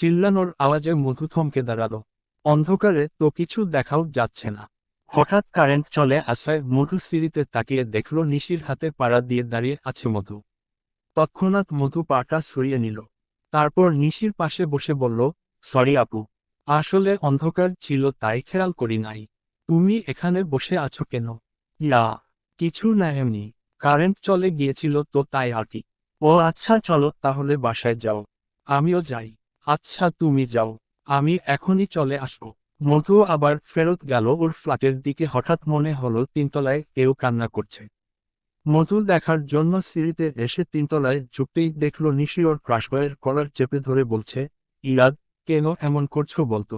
চিল্লানোর আওয়াজে মধু থমকে দাঁড়াল। অন্ধকারে তো কিছু দেখাও যাচ্ছে না। হঠাৎ কারেন্ট চলে আসায় মধু সিঁড়িতে তাকিয়ে দেখল নিশির হাতে পাড়া দিয়ে দাঁড়িয়ে আছে মধু। তৎক্ষণাৎ মধু পাটা সরিয়ে নিল। তারপর নিশির পাশে বসে বলল, সরি আপু, আসলে অন্ধকার ছিল তাই খেয়াল করি নাই। তুমি এখানে বসে আছো কেন? ইয়া, কিছু না এমনি। কারেন্ট চলে গিয়েছিল তো তাই আর কি। ও আচ্ছা চলো তাহলে বাসায় যাও। আমিও যাই। আচ্ছা তুমি যাও, আমি এখনই চলে আসব। মধু আবার ফেরত গেল ওর ফ্ল্যাটের দিকে, হঠাৎ মনে হলো তিনতলায় কেউ কান্না করছে। মধু দেখার জন্য সিঁড়িতে এসে তিনতলায় ঝুঁকতেই দেখল নিশি ওর ক্রাশবয়ের কলার চেপে ধরে বলছে, ইয়াদ, কেন এমন করছ বলতো?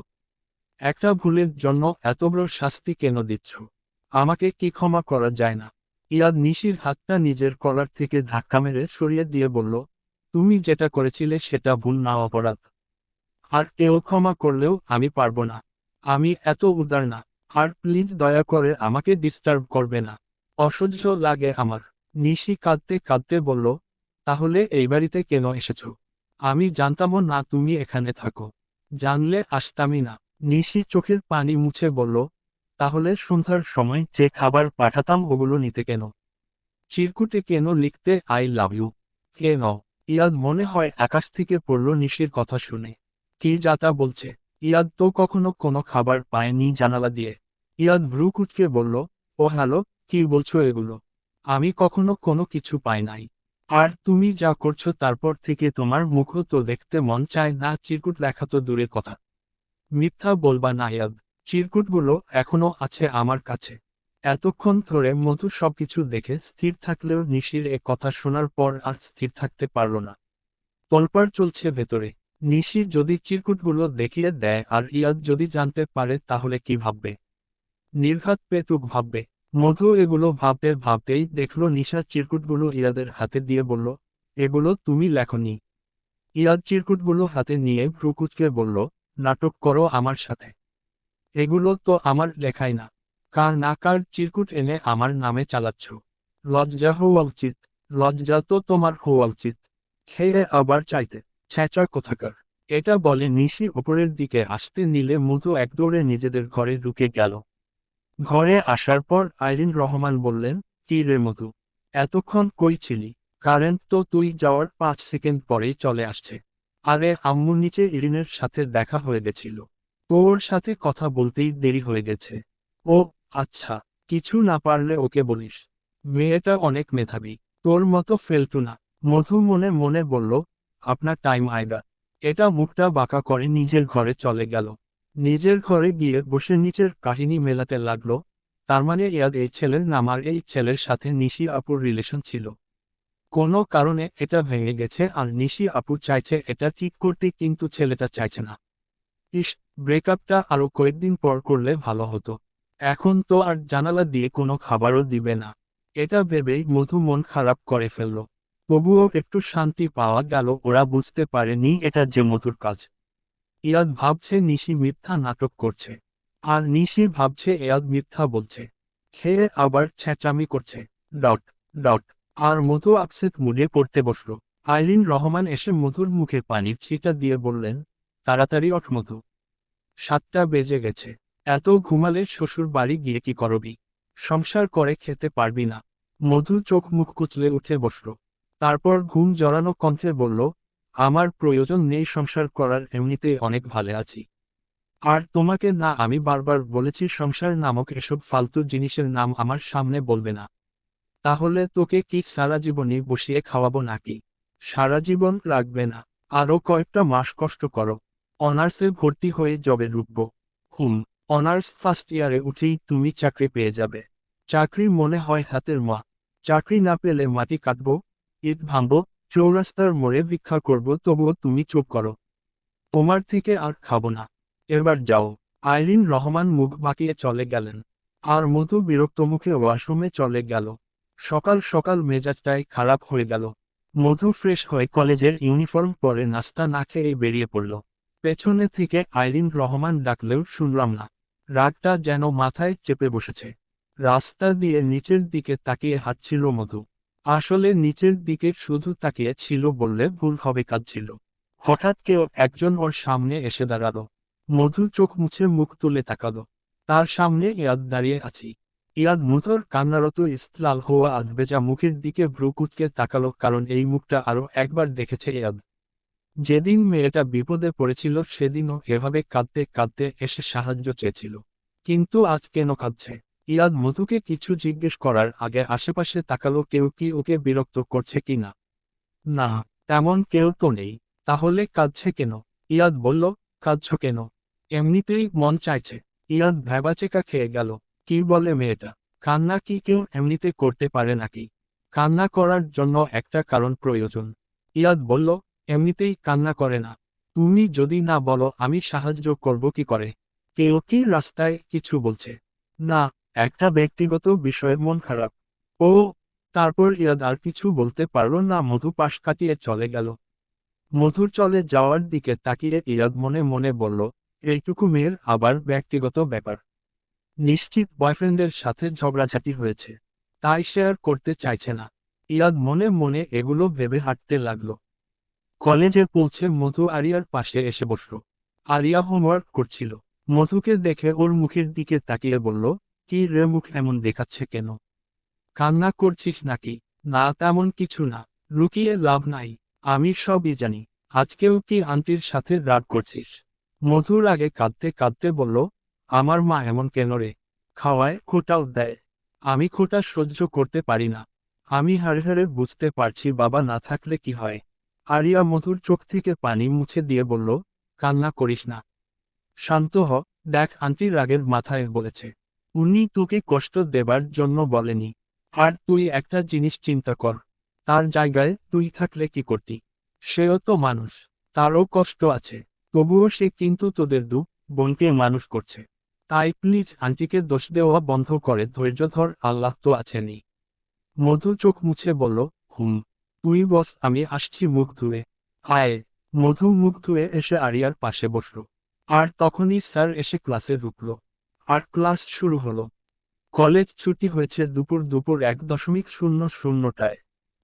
একটা ভুলের জন্য এত বড় শাস্তি কেন দিচ্ছ? আমাকে কি ক্ষমা করা যায় না? ইয়াদ নিশির হাতটা নিজের কলার থেকে ধাক্কা মেরে সরিয়ে দিয়ে বলল, তুমি যেটা করেছিলে সেটা ভুল না, অপরাধ। আর কেউ ক্ষমা করলেও আমি পারব না। আমি এত উদার না, আর প্লিজ দয়া করে আমাকে ডিস্টার্ব করবে না। অসহ্য লাগে আমার। নিশি কাঁদতে কাঁদতে বলল, তাহলে এই বাড়িতে কেন এসেছ? আমি জানতামও না তুমি এখানে থাকো। জানলে আসতামই না। নিশি চোখের পানি মুছে বলল, তাহলে সন্ধ্যার সময় যে খাবার পাঠাতাম ওগুলো নিতে কেন? চিরকুটে কেন লিখতে আই লাভ ইউ? কেন? ইয়াদ মনে হয় আকাশ থেকে পড়ল নিশির কথা শুনে। কি যাতা বলছে? ইয়াদ তো কখনো কোনো খাবার পায়নি জানালা দিয়ে। ইয়াদ ভ্রু কুচকে বলল, ও হ্যালো, কি বলছো এগুলো? আমি কখনো কোনো কিছু পাই নাই। আর তুমি যা করছ তারপর থেকে তোমার মুখও তো দেখতে মন চায় না, চিরকুট লেখা তো দূরের কথা। মিথ্যা বলবা না ইয়াদ, চিরকুটগুলো এখনও আছে আমার কাছে। এতক্ষণ ধরে মধু সবকিছু দেখে স্থির থাকলেও নিশির এ কথা শোনার পর আর স্থির থাকতে পারল না। তলপার চলছে ভেতরে। নিশি যদি চিরকুটগুলো দেখিয়ে দেয় আর ইয়াদ যদি জানতে পারে, তাহলে কি ভাববে? নির্ঘাত পেটুক ভাববে। মধু এগুলো ভাবতে ভাবতেই দেখল নিশা চিরকুটগুলো ইয়াদের হাতে দিয়ে বলল, এগুলো তুমি লেখনি। ইয়াদ চিরকুটগুলো হাতে নিয়ে ভ্রুকুচকে বলল, নাটক করো আমার সাথে। এগুলো তো আমার লেখাই না। কার না কার চিরকুট এনে আমার নামে চালাচ্ছ। লজ্জা হওয়া উচিত। লজ্জা তো তোমার হওয়া উচিত। খেয়ে আবার চাইতে। ছ্যাঁচা কোথাকার। এটা বলে নিশি ওপরের দিকে আসতে নিলে মধু একদৌড়ে নিজেদের ঘরে ঢুকে গেল। ঘরে আসার পর আইরিন রহমান বললেন, কি রে মধু, এতক্ষণ কই ছিলি? কারেন্ট তো তুই যাওয়ার পাঁচ সেকেন্ড পরেই চলে আসছে। আরে আম্মুর নিচে ইরিনের সাথে দেখা হয়ে গেছিল। ওর সাথে কথা বলতেই দেরি হয়ে গেছে। ও আচ্ছা কিছু না পারলে ওকে বলিস। মেয়েটা অনেক মেধাবী, তোর মতো ফেলটু না। মধু মনে মনে বলল আপনার টাইম আয়গা। এটা মুখটা বাঁকা করে নিজের ঘরে চলে গেল। নিজের ঘরে গিয়ে বসে নিচের কাহিনী মেলাতে লাগল। তার মানে ইয়াদ এই ছেলের নাম আর এই ছেলের সাথে নিশি আপুর রিলেশন ছিল। কোনো কারণে এটা ভেঙে গেছে আর নিশি আপু চাইছে এটা ঠিক করতে কিন্তু ছেলেটা চাইছে না। ইস ব্রেকআপটা আরও কয়েকদিন পর করলে ভালো হতো। এখন তো আর জানালা দিয়ে কোনো খাবারও দিবে না। এটা ভেবেই মধু মন খারাপ করে ফেলল। তবুও একটু শান্তি পাওয়া গেল, ওরা বুঝতে পারেনি এটা যে মধুর কাজ। ইয়াদ ভাবছে নিশি মিথ্যা নাটক করছে। আর নিশি ভাবছে এয়াদ মিথ্যা বলছে। খেয়ে আবার ছ্যাঁচামি করছে। ডট ডট আর মধু আপসেট মুডে পড়তে বসল। আইরিন রহমান এসে মধুর মুখে পানির ছিটা দিয়ে বললেন, তাড়াতাড়ি অঠ মধু। সাতটা বেজে গেছে। এত ঘুমালে শ্বশুর বাড়ি গিয়ে কি করবি? সংসার করে খেতে পারবি না। মধু চোখ মুখ কুচলে উঠে বসল। তারপর ঘুম জড়ানো কণ্ঠে বলল, আমার প্রয়োজন নেই সংসার করার, এমনিতে অনেক ভালো আছি। আর তোমাকে না আমি বারবার বলেছি সংসার নামক এসব ফালতু জিনিসের নাম আমার সামনে বলবে না। তাহলে তোকে কি সারা জীবনই বসিয়ে খাওয়াবো নাকি? সারা জীবন লাগবে না। আরও কয়েকটা মাস কষ্ট করো। অনার্সে ভর্তি হয়ে জবে ঢুকব। হুম, অনার্স ফার্স্ট ইয়ারে উঠেই তুমি চাকরি পেয়ে যাবে। চাকরি মনে হয় হাতের মা চাকরি না পেলে মাটি কাটব। ইট ভাঙব, চৌরাস্তার মোড়ে ভিক্ষা করব, তবুও তুমি চুপ করো। তোমার থেকে আর খাব না। এবার যাও। আইরিন রহমান মুখ বাঁকিয়ে চলে গেলেন। আর মধু বিরক্ত মুখে ওয়াশরুমে চলে গেল। সকাল সকাল মেজাজটাই খারাপ হয়ে গেল। মধু ফ্রেশ হয়ে কলেজের ইউনিফর্ম পরে নাস্তা না খেয়ে বেরিয়ে পড়ল। পেছনে থেকে আইরিন রহমান ডাকলেও শুনলাম না। রাগটা যেন মাথায় চেপে বসেছে। রাস্তা দিয়ে নিচের দিকে তাকিয়ে হাঁটছিল মধু। আসলে নিচের দিকে শুধু তাকিয়ে ছিল বললে ভুল হবে কাজ ছিল হঠাৎ কেউ একজন ওর সামনে এসে দাঁড়াল। মধু চোখ মুছে মুখ তুলে তাকালো। তার সামনে ইয়াদ দাঁড়িয়ে আছি। ইয়াদ মুথর কান্নারত ইস্তলাল হওয়া আধবেজা মুখের দিকে ভ্রুকুচকে তাকালো কারণ এই মুখটা আরও একবার দেখেছে ইয়াদ। যেদিন মেয়েটা বিপদে পড়েছিল সেদিনও এভাবে কাঁদতে কাঁদতে এসে সাহায্য চেয়েছিল। কিন্তু আজ কেন কাঁদছে? ইয়াদ মধুকে কিছু জিজ্ঞেস করার আগে আশেপাশে তাকালো কেউ কি ওকে বিরক্ত করছে কি না? না, তেমন কেউ তো নেই। তাহলে কাঁদছে কেন? ইয়াদ বলল, কাঁদছ কেন? এমনিতেই মন চাইছে। ইয়াদ ভ্যাবাচেকা খেয়ে গেল। কি বলে মেয়েটা? কান্না কি কেউ এমনিতে করতে পারে নাকি? কান্না করার জন্য একটা কারণ প্রয়োজন। ইয়াদ বলল, এমনিতেই কান্না করে না। তুমি যদি না বলো, আমি সাহায্য করব কি করে? কেউ কি রাস্তায় কিছু বলছে? না একটা ব্যক্তিগত বিষয়ে মন খারাপ। ও, তারপর ইয়াদ আর কিছু বলতে পারল না, মধু পাশ কাটিয়ে চলে গেল। মধুর চলে যাওয়ার দিকে তাকিয়ে ইয়াদ মনে মনে বলল, এইটুকু মেয়ের আবার ব্যক্তিগত ব্যাপার। নিশ্চিত বয়ফ্রেন্ডের সাথে ঝগড়াঝাটি হয়েছে। তাই শেয়ার করতে চাইছে না। ইয়াদ মনে মনে এগুলো ভেবে হাঁটতে লাগল। কলেজে পৌঁছে মধু আরিয়ার পাশে এসে বসল। আরিয়া হোমওয়ার্ক করছিল। মধুকে দেখে ওর মুখের দিকে তাকিয়ে বলল কি রে মুখ এমন দেখাচ্ছে কেন? কান্না করছিস নাকি? না, তেমন কিছু না। লুকিয়ে লাভ নাই। আমি সবই জানি। আজকেও কি আন্টির সাথে রাগ করছিস? মধুর আগে কাঁদতে কাঁদতে বলল, আমার মা এমন কেন রে? খাওয়ায় খোটাও দেয়। আমি খোটা সহ্য করতে পারি না। আমি হাড়ে হাড়ে বুঝতে পারছি বাবা না থাকলে কি হয়। আরিয়া মধুর চোখ থেকে পানি মুছে দিয়ে বলল, কান্না করিস না। শান্ত হ। দেখ আন্টি রাগের মাথায় বলেছে। উনি তোকে কষ্ট দেবার জন্য বলেনি। আর তুই একটা জিনিস চিন্তা কর। তার জায়গায় তুই থাকলে কি করতি? সেও তো মানুষ, তারও কষ্ট আছে। তবুও সে কিন্তু তোদের দু বোনকে মানুষ করছে। তাই প্লিজ আন্টিকে দোষ দেওয়া বন্ধ করে ধৈর্য ধর, আল্লাহ তো আছেনি মধু চোখ মুছে বলল, হুম, তুই বস, আমি আসছি মুখ ধুয়ে। আয়। মধু মুখ ধুয়ে এসে আরিয়ার পাশে বসল। আর তখনই স্যার এসে ক্লাসে ঢুকল। আর ক্লাস শুরু হলো। কলেজ ছুটি হয়েছে দুপুর দুপুর এক দশমিক শূন্য শূন্যটায়।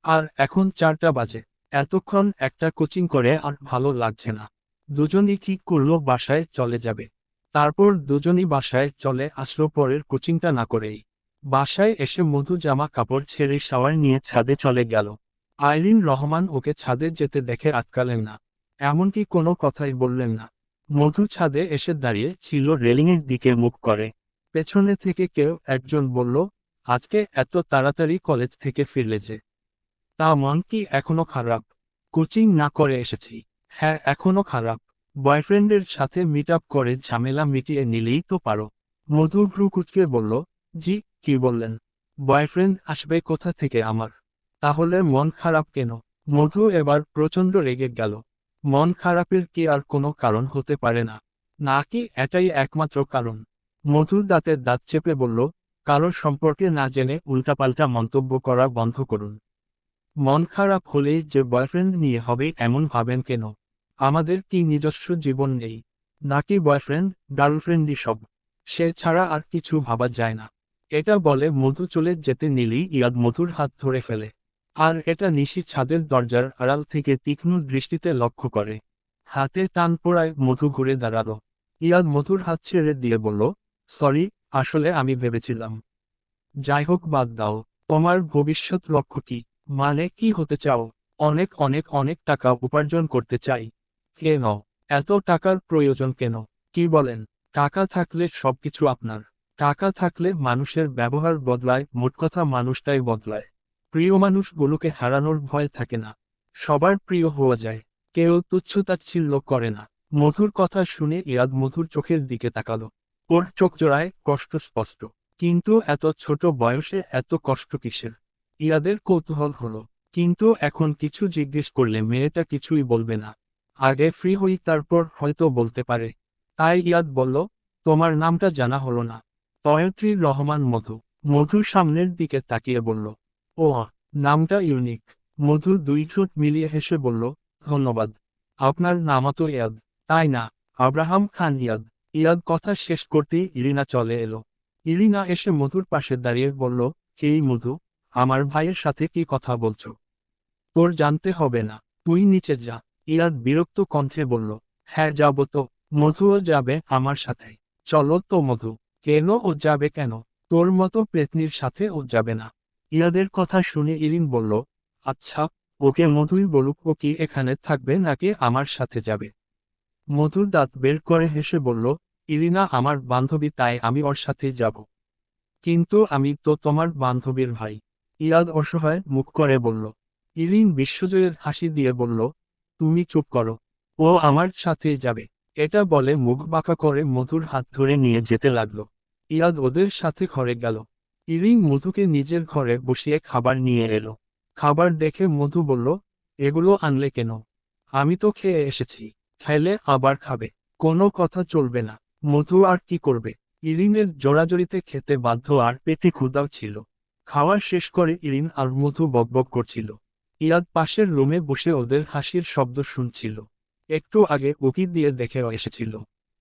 আর এখন চারটা বাজে। এতক্ষণ একটা কোচিং করে আর ভালো লাগছে না। দুজনই কি করল বাসায় চলে যাবে। তারপর দুজনই বাসায় চলে আসলো পরের কোচিংটা না করেই। বাসায় এসে মধু জামা কাপড় ছেড়ে শাওয়ার নিয়ে ছাদে চলে গেল। আইরিন রহমান ওকে ছাদে যেতে দেখে আটকালেন না। এমনকি কোনো কথাই বললেন না। মধু ছাদে এসে দাঁড়িয়ে ছিল রেলিংয়ের দিকে মুখ করে। পেছনে থেকে কেউ একজন বলল, আজকে এত তাড়াতাড়ি কলেজ থেকে ফিরলে যে। তা মন কি এখনও খারাপ? কোচিং না করে এসেছি। হ্যাঁ এখনও খারাপ। বয়ফ্রেন্ডের সাথে মিট আপ করে ঝামেলা মিটিয়ে নিলেই তো পারো মধু ভ্রু কুচকে বলল, জি, কি বললেন? বয়ফ্রেন্ড আসবে কোথা থেকে আমার? তাহলে মন খারাপ কেন? মধু এবার প্রচণ্ড রেগে গেল। মন খারাপের কি আর কোনো কারণ হতে পারে না? নাকি এটাই একমাত্র কারণ? মধুর দাঁতের দাঁত চেপে বলল, কারোর সম্পর্কে না জেনে উল্টাপাল্টা মন্তব্য করা বন্ধ করুন। মন খারাপ হলেই যে বয়ফ্রেন্ড নিয়ে হবে এমন ভাবেন কেন? আমাদের কি নিজস্ব জীবন নেই? নাকি বয়ফ্রেন্ড, গার্লফ্রেন্ডই সব? সে ছাড়া আর কিছু ভাবা যায় না। এটা বলে মধু চলে যেতে নিলেই ইয়াদ মধুর হাত ধরে ফেলে। আর এটা নিশি ছাদের দরজার আড়াল থেকে তীক্ষ্ণ দৃষ্টিতে লক্ষ্য করে। হাতে টান পড়ায় মধু ঘুরে দাঁড়াল। ইয়াদ মধুর হাত ছেড়ে দিয়ে বলল, সরি, আসলে আমি ভেবেছিলাম। যাই হোক, বাদ দাও। তোমার ভবিষ্যৎ লক্ষ্য কি? মানে কি হতে চাও? অনেক অনেক অনেক টাকা উপার্জন করতে চাই। কেন এত টাকার প্রয়োজন কেন? কি বলেন? টাকা থাকলে সবকিছু আপনার। টাকা থাকলে মানুষের ব্যবহার বদলায়, মোট কথা মানুষটাই বদলায়। প্রিয় মানুষগুলোকে হারানোর ভয় থাকে না। সবার প্রিয় হওয়া যায়। কেউ তুচ্ছতাচ্ছিল্য করে না। মধুর কথা শুনে ইয়াদ মধুর চোখের দিকে তাকালো। ওর চোখ জোড়ায় কষ্ট স্পষ্ট। কিন্তু এত ছোট বয়সে এত কষ্ট কিসের? ইয়াদের কৌতূহল হলো। কিন্তু এখন কিছু জিজ্ঞেস করলে মেয়েটা কিছুই বলবে না। আগে ফ্রি হই, তারপর হয়তো বলতে পারে। তাই ইয়াদ বলল, তোমার নামটা জানা হলো না। তয়ত্রী রহমান মধু। মধু সামনের দিকে তাকিয়ে বলল ও নামটা ইউনিক। মধু দুই ঠোঁট মিলিয়ে হেসে বলল, ধন্যবাদ। আপনার নামা তো ইয়াদ। তাই না, আব্রাহাম খান ইয়াদ? ইয়াদ কথা শেষ করতেই ইরিনা চলে এলো। ইরিনা এসে মধুর পাশে দাঁড়িয়ে বলল এই মধু, আমার ভাইয়ের সাথে কি কথা বলছো? তোর জানতে হবে না, তুই নিচে যা। ইয়াদ বিরক্ত কণ্ঠে বলল হ্যাঁ যাব তো। মধুও যাবে আমার সাথে। চলো তো মধু। কেন ও যাবে কেন? তোর মতো পেতনির সাথে ও যাবে না। ইয়াদের কথা শুনে ইরিন বলল আচ্ছা ওকে মধুই বলুক, ও কি এখানে থাকবে নাকি আমার সাথে যাবে? মধুর দাঁত বের করে হেসে বলল, ইরিনা আমার বান্ধবী, তাই আমি ওর সাথেই যাব। কিন্তু আমি তো তোমার বান্ধবীর ভাই। ইয়াদ অসহায় মুখ করে বলল। ইরিন বিশ্বজয়ের হাসি দিয়ে বলল, তুমি চুপ করো, ও আমার সাথেই যাবে। এটা বলে মুখ বাঁকা করে মধুর হাত ধরে নিয়ে যেতে লাগল। ইয়াদ ওদের সাথে ঘরে গেল। ইরিন মধুকে নিজের ঘরে বসিয়ে খাবার নিয়ে এলো। খাবার দেখে মধু বলল, এগুলো আনলে কেন? আমি তো খেয়ে এসেছি খেলে আবার খাবে, কোনো কথা চলবে না, মধু আর কি করবে? ইরিনের জোড়াজড়িতে খেতে বাধ্য আর পেটে ক্ষুদাও ছিল। খাওয়া শেষ করে ইরিন আর মধু বকবক করছিল। ইয়াদ পাশের রুমে বসে ওদের হাসির শব্দ শুনছিল। একটু আগে উকি দিয়ে দেখে এসেছিল।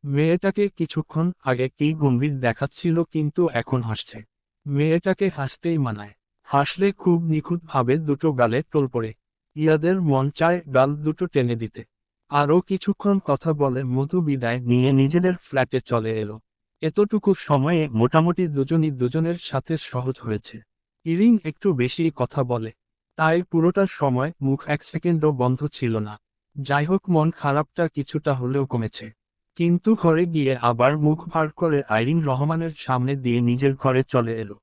মেয়েটাকে কিছুক্ষণ আগে কি গম্ভীর দেখাচ্ছিল কিন্তু এখন হাসছে। মেয়েটাকে হাসতেই মানায়। হাসলে খুব নিখুঁতভাবে দুটো গালে টোল পড়ে। ইয়াদের মন চায় গাল দুটো টেনে দিতে। আরও কিছুক্ষণ কথা বলে মধু বিদায় নিয়ে নিজেদের ফ্ল্যাটে চলে এলো। এতটুকু সময়ে মোটামুটি দুজনই দুজনের সাথে সহজ হয়েছে। ইরিং একটু বেশি কথা বলে। তাই পুরোটা সময় মুখ এক সেকেন্ডও বন্ধ ছিল না। যাই হোক, মন খারাপটা কিছুটা হলেও কমেছে। কিন্তু ঘরে গিয়ে আবার মুখ ভার করে আইরিন রহমানের সামনে দিয়ে নিজের ঘরে চলে এলো।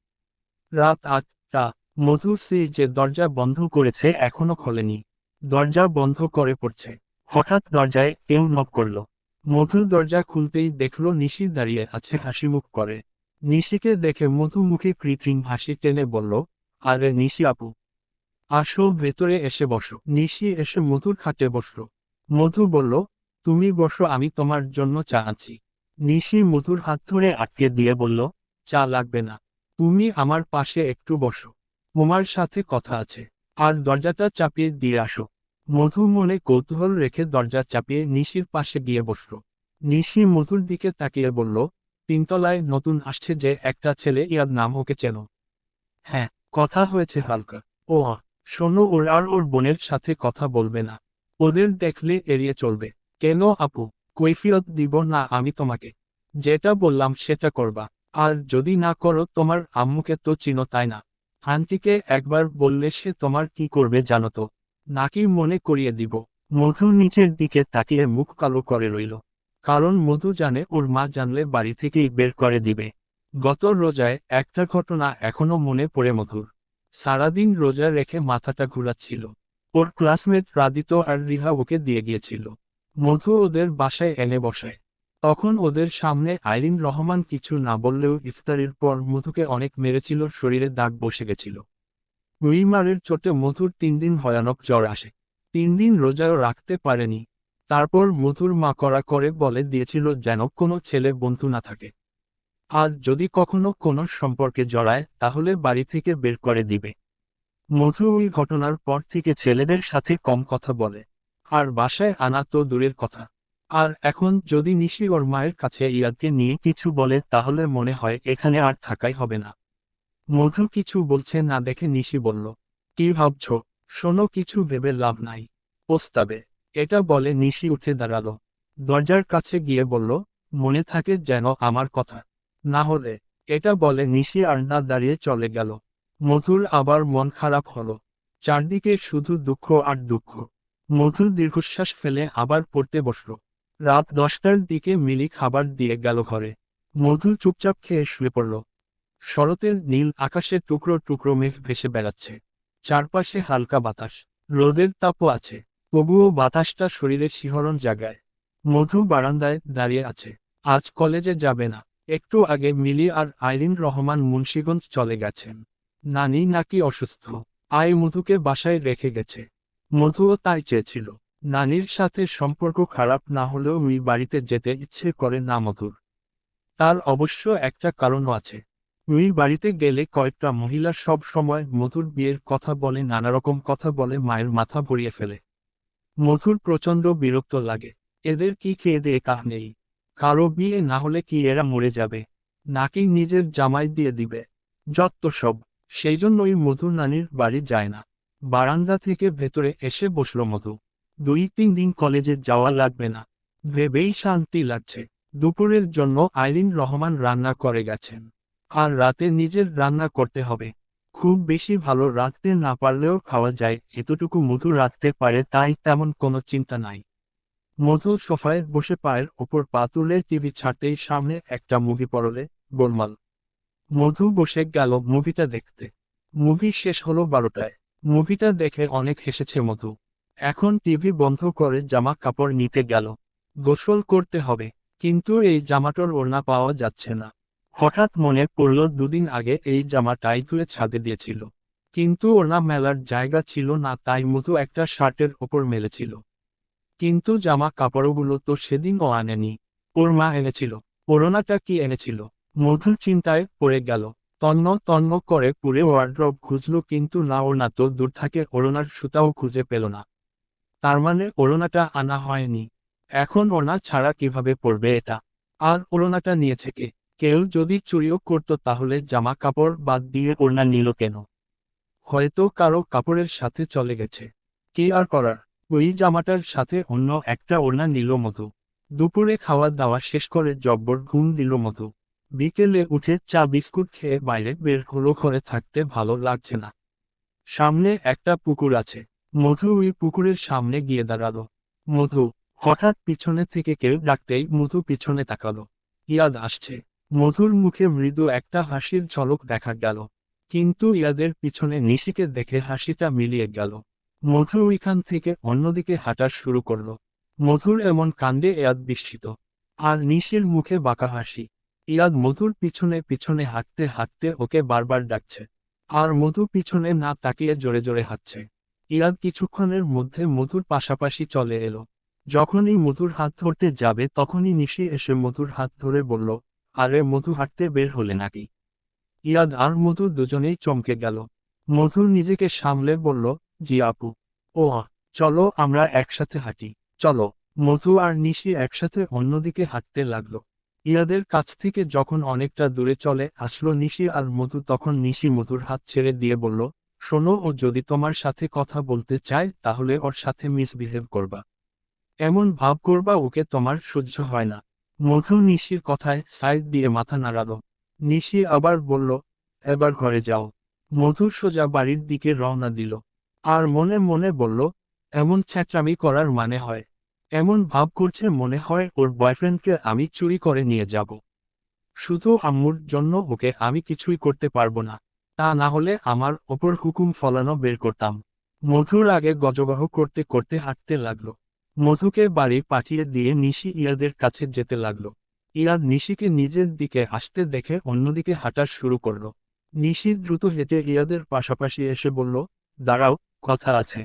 রাত আটটা মধু সি যে দরজা বন্ধ করেছে এখনও খোলেনি। দরজা বন্ধ করে পড়ছে। হঠাৎ দরজায় কেউ নক করল। মধু দরজা খুলতেই দেখল নিশি দাঁড়িয়ে আছে হাসি মুখ করে। নিশিকে দেখে মধু মুখে কৃত্রিম হাসি টেনে বলল, আরে নিশি আপু, আসো ভেতরে এসে বসো। নিশি এসে মধুর খাটে বসল। মধু বলল তুমি বসো, আমি তোমার জন্য চা আছি নিশি মধুর হাত ধরে আটকে দিয়ে বলল, চা লাগবে না। তুমি আমার পাশে একটু বসো। তোমার সাথে কথা আছে। আর দরজাটা চাপিয়ে দিয়ে আসো মধু মনে কৌতূহল রেখে দরজা চাপিয়ে নিশির পাশে গিয়ে বসল। নিশি মধুর দিকে তাকিয়ে বলল, তিনতলায় নতুন আসছে যে একটা ছেলে, ইয়ার নাম ওকে চেনো। হ্যাঁ কথা হয়েছে হালকা। ও শোনো, ওর আর ওর বোনের সাথে কথা বলবে না। ওদের দেখলে এড়িয়ে চলবে। কেন আপু? কৈফিয়ত দিব না আমি তোমাকে। যেটা বললাম সেটা করবা। আর যদি না করো তোমার আম্মুকে তো চিনো তাই না? আন্টিকে একবার বললে সে তোমার কি করবে জানো তো? নাকি মনে করিয়ে দিব। মধু নিচের দিকে তাকিয়ে মুখ কালো করে রইল। কারণ মধু জানে ওর মা জানলে বাড়ি থেকেই বের করে দিবে। গত রোজায় একটা ঘটনা এখনও মনে পড়ে মধুর। সারাদিন রোজা রেখে মাথাটা ঘুরাচ্ছিল। ওর ক্লাসমেট রাদিত আর রিহা ওকে দিয়ে গিয়েছিল। মধু ওদের বাসায় এনে বসায় তখন ওদের সামনে আইরিন রহমান কিছু না বললেও ইফতারির পর মধুকে অনেক মেরেছিল, শরীরে দাগ বসে গেছিল। উইমারের চোটে মধুর তিন দিন ভয়ানক জ্বর আসে। তিন দিন রোজাও রাখতে পারেনি। তারপর মধুর মা করা করে বলে দিয়েছিল যেন কোনো ছেলে বন্ধু না থাকে। আর যদি কখনো কোনো সম্পর্কে জড়ায়, তাহলে বাড়ি থেকে বের করে দিবে। মধু ওই ঘটনার পর থেকে ছেলেদের সাথে কম কথা বলে। আর বাসায় আনা তো দূরের কথা। আর এখন যদি নিশি ওর মায়ের কাছে ইয়াদকে নিয়ে কিছু বলে, তাহলে মনে হয় এখানে আর থাকাই হবে না। মধু কিছু বলছে, না দেখে নিশি বলল, কি ভাবছ? শোনো, কিছু ভেবে লাভ নাই। প্রস্তাবে। এটা বলে নিশি উঠে দাঁড়াল। দরজার কাছে গিয়ে বলল, মনে থাকে যেন আমার কথা। না হলে, এটা বলে নিশি আর না দাঁড়িয়ে চলে গেল। মধুর আবার মন খারাপ হলো। চারদিকে শুধু দুঃখ আর দুঃখ। মধু দীর্ঘশ্বাস ফেলে আবার পড়তে বসল। রাত দশটার দিকে মিলি খাবার দিয়ে গেল ঘরে। মধু চুপচাপ খেয়ে শুয়ে পড়ল। শরতের নীল আকাশে টুকরো টুকরো মেঘ ভেসে বেড়াচ্ছে। চারপাশে হালকা বাতাস। রোদের তাপও আছে। তবুও বাতাসটা শরীরে শিহরণ জাগায়। মধু বারান্দায় দাঁড়িয়ে আছে। আজ কলেজে যাবে না। একটু আগে মিলি আর আইরিন রহমান মুন্সীগঞ্জ চলে গেছেন। নানি নাকি অসুস্থ। আই মধুকে বাসায় রেখে গেছে। মধুও তাই চেয়েছিল, নানির সাথে সম্পর্ক খারাপ না হলেও মি বাড়িতে যেতে ইচ্ছে করে না মধুর। তার অবশ্য একটা কারণও আছে। মি বাড়িতে গেলে কয়েকটা মহিলা সব সময় মধুর বিয়ের কথা বলে, নানারকম কথা বলে, মায়ের মাথা ভরিয়ে ফেলে। মধুর প্রচণ্ড বিরক্ত লাগে। এদের কি খেয়ে দিয়ে কাহ নেই। কারও বিয়ে না হলে কি এরা মরে যাবে? নাকি নিজের জামাই দিয়ে দিবে? যত সব। সেই জন্যই মধুর নানির বাড়ি যায় না। বারান্দা থেকে ভেতরে এসে বসল মধু। দুই তিন দিন কলেজে যাওয়া লাগবে না। ভেবেই শান্তি লাগছে। দুপুরের জন্য আইরিন রহমান রান্না করে গেছেন। আর রাতে নিজের রান্না করতে হবে। খুব বেশি ভালো রাখতে না পারলেও খাওয়া যায়, এতটুকু মধু রাখতে পারে তাই তেমন কোনো চিন্তা নাই। মধু সোফায় বসে পায়ের ওপর পা তুলে টিভি ছাড়তেই সামনে একটা মুভি পড়লে গোলমাল। মধু বসে গেল মুভিটা দেখতে। মুভি শেষ হলো বারোটায়। মুভিটা দেখে অনেক হেসেছে মধু। এখন টিভি বন্ধ করে জামা কাপড় নিতে গেল। গোসল করতে হবে, কিন্তু এই জামাটার ওড়না পাওয়া যাচ্ছে না। হঠাৎ মনে পড়ল দুদিন আগে এই জামাটাই ধুয়ে ছাদে দিয়েছিল। কিন্তু ওড়না মেলার জায়গা ছিল না, তাই মধু একটা শার্টের ওপর মেলেছিল। কিন্তু জামা কাপড়গুলো তো সেদিনও আনেনি। ওর মা এনেছিল। ওড়নাটা কি এনেছিল? মধু চিন্তায় পড়ে গেল। তন্ন তন্ন করে পুরে ওয়ার্ড্রব খুঁজল কিন্তু না ওড়না তো দূর থাকে ওড়নার সুতাও খুঁজে পেল না। তার মানে ওড়নাটা আনা হয়নি। এখন ওড়না ছাড়া কীভাবে পড়বে এটা? আর ওড়নাটা নিয়েছে কে? কেউ যদি চুরিও করত তাহলে জামা কাপড় বাদ দিয়ে ওড়না নিল কেন? হয়তো কারও কাপড়ের সাথে চলে গেছে। কে আর করার? ওই জামাটার সাথে অন্য একটা ওড়না নিল মধু। দুপুরে খাওয়া দাওয়া শেষ করে জব্বর ঘুম দিল মধু। বিকেলে উঠে চা বিস্কুট খেয়ে বাইরে বের হলো ঘরে থাকতে ভালো লাগছে না। সামনে একটা পুকুর আছে। মধু ওই পুকুরের সামনে গিয়ে দাঁড়াল। মধু, হঠাৎ পিছনে থেকে কেউ ডাকতেই মধু পিছনে তাকালো। ইয়াদ আসছে। মধুর মুখে মৃদু একটা হাসির ঝলক দেখা গেল। কিন্তু ইয়াদের পিছনে নিশিকে দেখে হাসিটা মিলিয়ে গেল। মধু ওইখান থেকে অন্যদিকে হাঁটা শুরু করল। মধুর এমন কাণ্ডে ইয়াদ বিস্মিত। আর নিশির মুখে বাঁকা হাসি। ইয়াদ মধুর পিছনে পিছনে হাঁটতে হাঁটতে ওকে বারবার ডাকছে। আর মধু পিছনে না তাকিয়ে জোরে জোরে হাঁটছে। ইয়াদ কিছুক্ষণের মধ্যে মধুর পাশাপাশি চলে এলো। যখনই মধুর হাত ধরতে যাবে তখনই নিশি এসে মধুর হাত ধরে বলল, আরে মধু হাঁটতে বের হলে নাকি? ইয়াদ আর মধু দুজনেই চমকে গেল। মধুর নিজেকে সামলে বলল, জি আপু। ও চলো আমরা একসাথে হাঁটি। চলো। মধু আর নিশি একসাথে অন্যদিকে হাঁটতে লাগল। ইয়াদের কাছ থেকে যখন অনেকটা দূরে চলে আসলো নিশি আর মধু, তখন নিশি মধুর হাত ছেড়ে দিয়ে বলল, শোনো ও যদি তোমার সাথে কথা বলতে চায়, তাহলে ওর সাথে মিসবিহেভ করবা। এমন ভাব করবা ওকে তোমার সহ্য হয় না। মধু নিশির কথায় সাইড দিয়ে মাথা নাড়ালো। নিশি আবার বলল, এবার ঘরে যাও। মধুর সোজা বাড়ির দিকে রওনা দিল। আর মনে মনে বলল, এমন ছ্যাঁচামি করার মানে হয়। এমন ভাব করছে মনে হয় ওর বয়ফ্রেন্ডকে আমি চুরি করে নিয়ে যাব। শুধু আম্মুর জন্য ওকে আমি কিছুই করতে পারব না। তা না হলে আমার ওপর হুকুম ফলানো বের করতাম। মধুর আগে গজগহ করতে করতে হাঁটতে লাগল। মধুকে বাড়ি পাঠিয়ে দিয়ে নিশি ইয়াদের কাছে যেতে লাগল। ইয়াদ নিশিকে নিজের দিকে আসতে দেখে অন্যদিকে হাঁটা শুরু করল। নিশি দ্রুত হেঁটে ইয়াদের পাশাপাশি এসে বলল, দাঁড়াও, কথা আছে।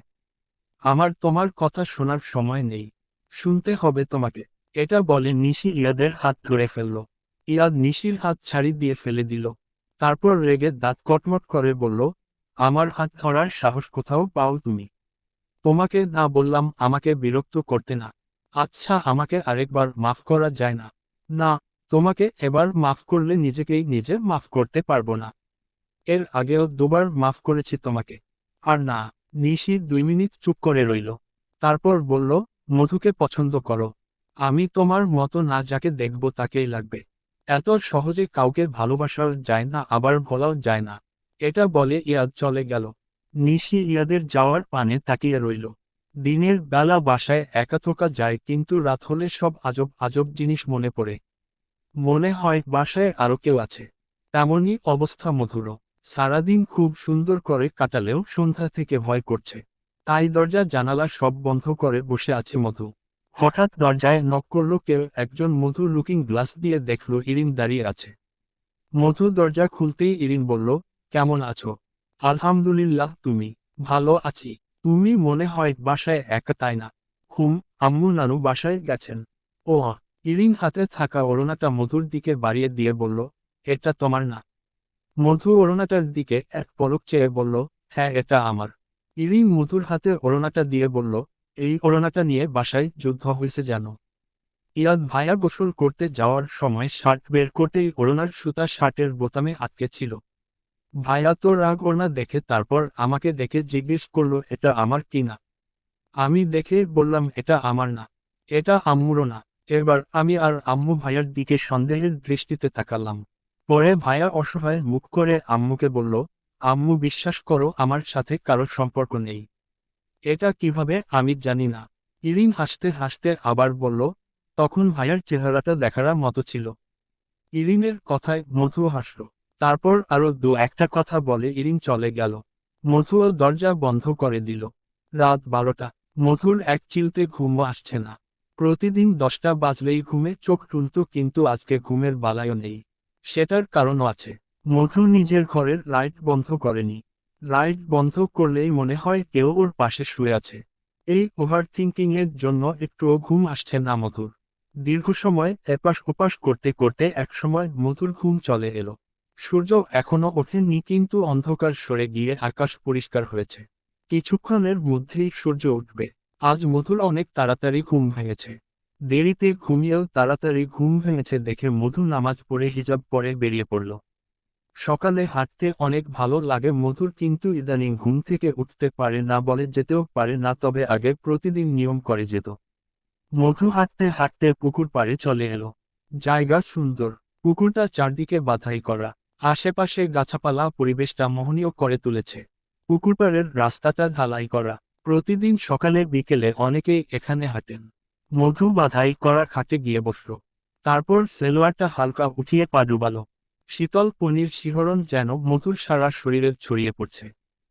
আমার তোমার কথা শোনার সময় নেই। শুনতে হবে তোমাকে। এটা বলে নিশি ইয়াদের হাত ধরে ফেলল। ইয়াদ নিশির হাত ছাড়ি দিয়ে ফেলে দিল। তারপর রেগে দাঁত কটমট করে বলল, আমার হাত ধরার সাহস কোথাও পাও তুমি? তোমাকে না বললাম আমাকে বিরক্ত করতে না। আচ্ছা আমাকে আরেকবার মাফ করা যায় না। না, তোমাকে এবার মাফ করলে নিজেকেই নিজে মাফ করতে পারব না। এর আগেও দুবার মাফ করেছি তোমাকে। আর না, নিশি দুই মিনিট চুপ করে রইল। তারপর বলল মধুকে পছন্দ করো। আমি তোমার মতো না যাকে দেখব তাকেই লাগবে। এত সহজে কাউকে ভালোবাসাও যায় না, আবার ভোলাও যায় না। এটা বলে ইয়াদ চলে গেল। নিশি ইয়াদের যাওয়ার পানে তাকিয়ে রইল। দিনের বেলা বাসায় একা থাকা যায়, কিন্তু রাত হলে সব আজব আজব জিনিস মনে পড়ে। মনে হয় বাসায় আরও কেউ আছে। তেমনই অবস্থা মধুর। সারাদিন খুব সুন্দর করে কাটালেও সন্ধ্যা থেকে ভয় করছে। তাই দরজা জানালা সব বন্ধ করে বসে আছে মধু। হঠাৎ দরজায় নক করল কেউ, একজন মধু লুকিং গ্লাস দিয়ে দেখল ইরিন দাঁড়িয়ে আছে। মধু দরজা খুলতেই ইরিন বলল, কেমন আছো? আলহামদুলিল্লাহ, তুমি ভালো আছি। তুমি মনে হয় বাসায় একা তাই না? হুম, আম্মু নানু বাসায় গেছেন। ও ইরিন হাতে থাকা ওড়নাটা মধুর দিকে বাড়িয়ে দিয়ে বলল, এটা তোমার না। মধু ওড়নাটার দিকে এক পলক চেয়ে বলল হ্যাঁ এটা আমার। ইরিন মধুর হাতে ওড়নাটা দিয়ে বলল, এই ওড়নাটা নিয়ে বাসায় যুদ্ধ হয়েছে জানো। ইয়াদ ভাইয়া গোসল করতে যাওয়ার সময় শার্ট বের করতেই ওড়নার সুতা শার্টের বোতামে আটকে ছিল। ভাইয়া তো রাগ ওড়না দেখে তারপর আমাকে দেখে জিজ্ঞেস করল, এটা আমার কি না? আমি দেখে বললাম, এটা আমার না। এটা আম্মুরও না। এবার আমি আর আম্মু ভাইয়ার দিকে সন্দেহের দৃষ্টিতে তাকালাম। পরে ভাইয়া অসহায় মুখ করে আম্মুকে বলল আম্মু বিশ্বাস করো, আমার সাথে কারও সম্পর্ক নেই। এটা কীভাবে, আমি জানি না। ইরিন হাসতে হাসতে আবার বলল, তখন ভাইয়ার চেহারাটা দেখার মতো ছিল। ইরিনের কথায় মধু হাসল। তারপর আরও দু একটা কথা বলে ইরিন চলে গেল। মধুও দরজা বন্ধ করে দিল। রাত বারোটা। মধুর এক চিলতে ঘুমও আসছে না। প্রতিদিন দশটা বাজলেই ঘুমে চোখ তুলত, কিন্তু আজকে ঘুমের বালায়ও নেই। সেটার কারণও আছে। মধু নিজের ঘরের লাইট বন্ধ করেনি। লাইট বন্ধ করলেই মনে হয় কেউ ওর পাশে শুয়ে আছে। এই ওভার থিঙ্কিং এর জন্য একটুও ঘুম আসছে না মধুর। দীর্ঘ সময় এপাশ ওপাশ করতে করতে একসময় মধুর ঘুম চলে এলো। সূর্য এখনও ওঠেনি কিন্তু অন্ধকার সরে গিয়ে আকাশ পরিষ্কার হয়েছে। কিছুক্ষণের মধ্যেই সূর্য উঠবে। আজ মধুর অনেক তাড়াতাড়ি ঘুম ভেঙেছে। দেরিতে ঘুমিয়েও তাড়াতাড়ি ঘুম ভেঙেছে দেখে মধু নামাজ পড়ে হিজাব পরে বেরিয়ে পড়ল। সকালে হাঁটতে অনেক ভালো লাগে। মধুর কিন্তু ইদানিং ঘুম থেকে উঠতে পারে না, বলে যেতেও পারে না, তবে আগে প্রতিদিন নিয়ম করে যেত। মধু হাঁটতে হাঁটতে পুকুর পাড়ে চলে এলো। জায়গা সুন্দর, পুকুরটা চারদিকে বাধাই করা। আশেপাশে গাছাপালা পরিবেশটা মোহনীয় করে তুলেছে। পুকুর পাড়ের রাস্তাটা ঢালাই করা। প্রতিদিন সকালে বিকেলে অনেকেই এখানে হাঁটেন। মধু বাধাই করা খাটে গিয়ে বসল। তারপর সেলোয়ারটা হালকা উঠিয়ে পা ডুবালো। শীতল পনির শিহরণ যেন মধুর সারা শরীরে ছড়িয়ে পড়ছে।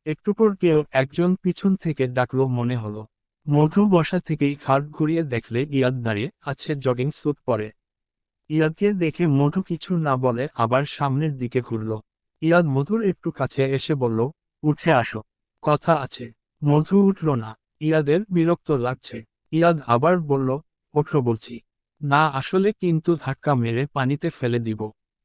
একটু পর কেউ একজন পিছন থেকে ডাকলো মনে হলো। মধু বসা থেকেই খাট ঘুরিয়ে দেখলে ইয়াদ দাঁড়িয়ে আছে জগিং স্যুট পরে। ইয়াদকে দেখে মধু কিছু না বলে আবার সামনের দিকে ঘুরল। ইয়াদ মধুর একটু কাছে এসে বলল, উঠে আসো। কথা আছে। মধু উঠল না। ইয়াদের বিরক্ত লাগছে। ইয়াদ আবার বলল, ওঠো বলছি। না আসলে কিন্তু ধাক্কা মেরে পানিতে ফেলে দিব।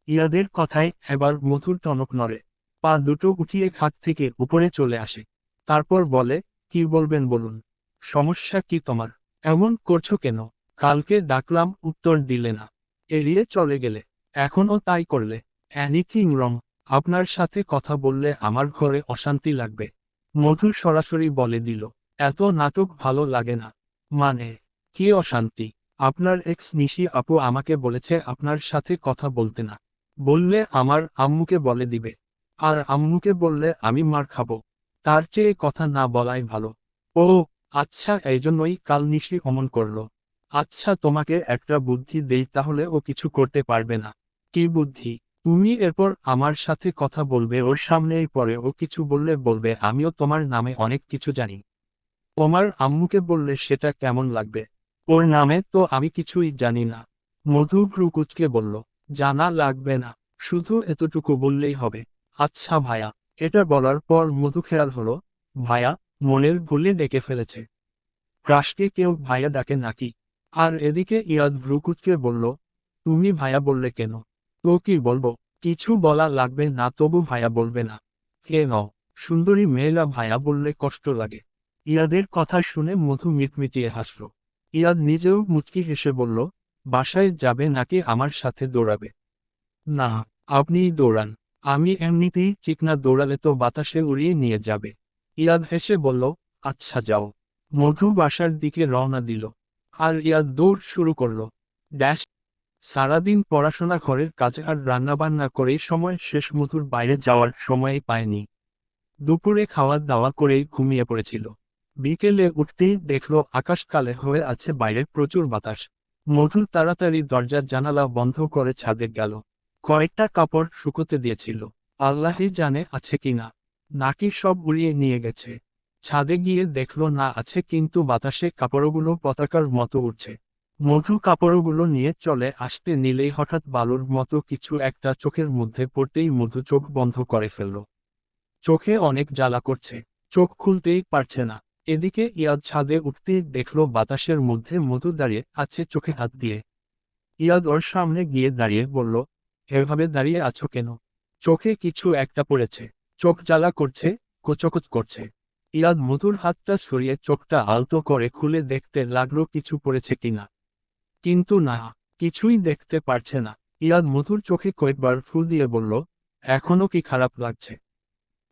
ইয়াদের কথায় এবার মধুর টনক নড়ে। পা দুটো উঠিয়ে খাট থেকে উপরে চলে আসে। তারপর বলে, কি বলবেন বলুন? সমস্যা কি তোমার? এমন করছ কেন? কালকে ডাকলাম, উত্তর দিলে না। এড়িয়ে চলে গেলে। এখনও তাই করলে। Anything wrong. আপনার সাথে কথা বললে আমার ঘরে অশান্তি লাগবে। মধু সরাসরি বলে দিল, এত নাটক ভালো লাগে না। মানে কি অশান্তি? আপনার এক্স নিশি আপু আমাকে বলেছে আপনার সাথে কথা বলতে না। বললে আমার আম্মুকে বলে দিবে। আর আম্মুকে বললে আমি মার খাব। তার চেয়ে কথা না বলাই ভালো। ও আচ্ছা এই জন্যই কাল নিশি অমন করল। আচ্ছা তোমাকে একটা বুদ্ধি দেই তাহলে ও কিছু করতে পারবে না। কি বুদ্ধি? তুমি এরপর আমার সাথে কথা বলবে, ওর সামনেই পরে ও কিছু বললে বলবে, আমিও তোমার নামে অনেক কিছু জানি। তোমার আম্মুকে বললে সেটা কেমন লাগবে? ওর নামে তো আমি কিছুই জানি না। মধু ভ্রুকুচকে বলল জানা লাগবে না। শুধু এতটুকু বললেই হবে। আচ্ছা ভায়া, এটা বলার পর মধু খেয়াল হলো, ভায়া মনের ভুলে ডেকে ফেলেছে। ক্রাশকে কেউ ভাইয়া ডাকে নাকি? আর এদিকে ইয়াদ ভ্রুকুচকে বলল, তুমি ভাইয়া বললে কেন? তো কি বলব? কিছু বলা লাগবে না, তবু ভাইয়া বলবে না। কে কেন সুন্দরী মেয়েরা ভাইয়া বললে কষ্ট লাগে। ইয়াদের কথা শুনে মধু মিটমিটিয়ে হাসল। ইয়াদ নিজেও মুচকি হেসে বলল বাসায় যাবে নাকি আমার সাথে দৌড়াবে? না, আপনিই দৌড়ান। আমি এমনিতেই চিকনা দৌড়ালে তো বাতাসে উড়িয়ে নিয়ে যাবে। ইয়াদ হেসে বলল আচ্ছা যাও। মধু বাসার দিকে রওনা দিল। আর ইয়াদ দৌড় শুরু করল। ড্যাশ। সারাদিন পড়াশোনা ঘরের কাজে আর রান্নাবান্না করেই সময় শেষ মধুর বাইরে যাওয়ার সময়ই পায়নি। দুপুরে খাওয়া দাওয়া করেই ঘুমিয়ে পড়েছিল। বিকেলে উঠতেই দেখল আকাশ কালে হয়ে আছে বাইরে প্রচুর বাতাস। মধু তাড়াতাড়ি দরজার জানালা বন্ধ করে ছাদে গেল। কয়েকটা কাপড় শুকোতে দিয়েছিল। আল্লাহই জানে আছে কিনা নাকি সব উড়িয়ে নিয়ে গেছে। ছাদে গিয়ে দেখল না আছে কিন্তু বাতাসে কাপড়গুলো পতাকার মতো উঠছে মধু কাপড়গুলো নিয়ে চলে আসতে নিলেই হঠাৎ বালুর মতো কিছু একটা চোখের মধ্যে পড়তেই মধু চোখ বন্ধ করে ফেলল। চোখে অনেক জ্বালা করছে। চোখ খুলতেই পারছে না। এদিকে ইয়াদ ছাদে উঠতে দেখল বাতাসের মধ্যে মধু দাঁড়িয়ে আছে চোখে হাত দিয়ে। ইয়াদ ওর সামনে গিয়ে দাঁড়িয়ে বলল, এভাবে দাঁড়িয়ে আছো কেন? চোখে কিছু একটা পড়েছে। চোখ জ্বালা করছে, কোচকোচ করছে ইয়াদ মধুর হাতটা সরিয়ে চোখটা আলতো করে খুলে দেখতে লাগল কিছু পড়েছে কিনা কিন্তু না, কিছুই দেখতে পারছে না। ইয়াদ মধুর চোখে কয়েকবার ফুল দিয়ে বলল, এখনও কি খারাপ লাগছে?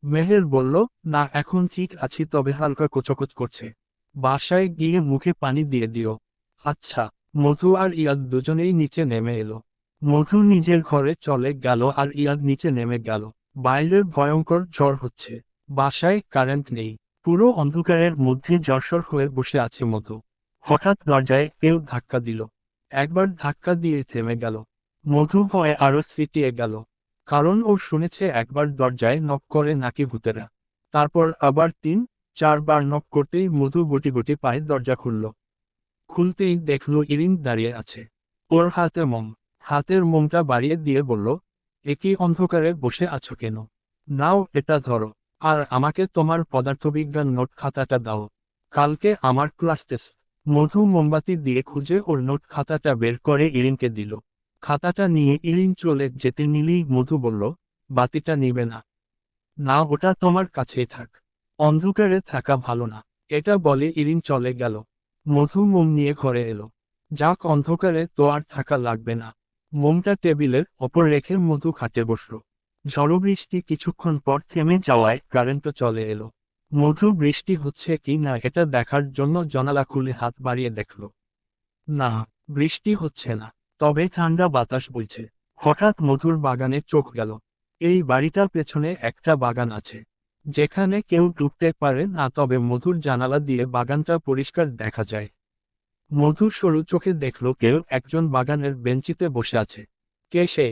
মেহের বলল, না, এখন ঠিক আছি, তবে হালকা কোচকোচ করছে। বাসায় গিয়ে মুখে পানি দিয়ে দিও। আচ্ছা মধু আর ইয়াদ দুজনেই নিচে নেমে এলো। মধু নিজের ঘরে চলে গেল আর ইয়াদ নিচে নেমে গেল। বাইরের ভয়ঙ্কর জ্বর হচ্ছে। বাসায় কারেন্ট নেই। পুরো অন্ধকারের মধ্যে জর্সর হয়ে বসে আছে মধু। হঠাৎ দরজায় কেউ ধাক্কা দিল। একবার ধাক্কা দিয়ে থেমে গেল। মধু ভয়ে আরও সিটিয়ে গেল। কারণ ও শুনেছে একবার দরজায় নক করে নাকি ভূতেরা। তারপর আবার তিন, চারবার নক করতেই মধু গুটি গুটি পায়ে দরজা খুলল। খুলতেই দেখল ইরিন দাঁড়িয়ে আছে। ওর হাতে মোম, হাতের মোমটা বাড়িয়ে দিয়ে বলল একই অন্ধকারে বসে আছো কেন? নাও এটা ধরো, আর আমাকে তোমার পদার্থবিজ্ঞান নোট খাতাটা দাও। কালকে আমার ক্লাস টেস্ট। মধু মোমবাতি দিয়ে খুঁজে ওর নোট খাতাটা বের করে ইরিনকে দিল। খাতাটা নিয়ে ইরিন চলে যেতে নিলেই মধু বলল, বাতিটা নিবে না। না, ওটা তোমার কাছেই থাক। অন্ধকারে থাকা ভালো না। এটা বলে ইরিন চলে গেল। মধু মোম নিয়ে ঘরে এলো। যাক, অন্ধকারে তো আর থাকা লাগবে না। মোমটা টেবিলের ওপর রেখে মধু খাটে বসল। ঝড় বৃষ্টি কিছুক্ষণ পর থেমে যাওয়ায় কারেন্টও চলে এলো। মধু, বৃষ্টি হচ্ছে কি না এটা দেখার জন্য জানালা খুলে হাত বাড়িয়ে দেখল। না, বৃষ্টি হচ্ছে না। তবে ঠান্ডা বাতাস বইছে। হঠাৎ মধুর বাগানে চোখ গেল। এই বাড়িটার পেছনে একটা বাগান আছে। যেখানে কেউ ঢুকতে পারে না, তবে মধুর জানালা দিয়ে বাগানটা পরিষ্কার দেখা যায়। মধুর সরু চোখে দেখল কেউ একজন বাগানের বেঞ্চিতে বসে আছে। কে সে?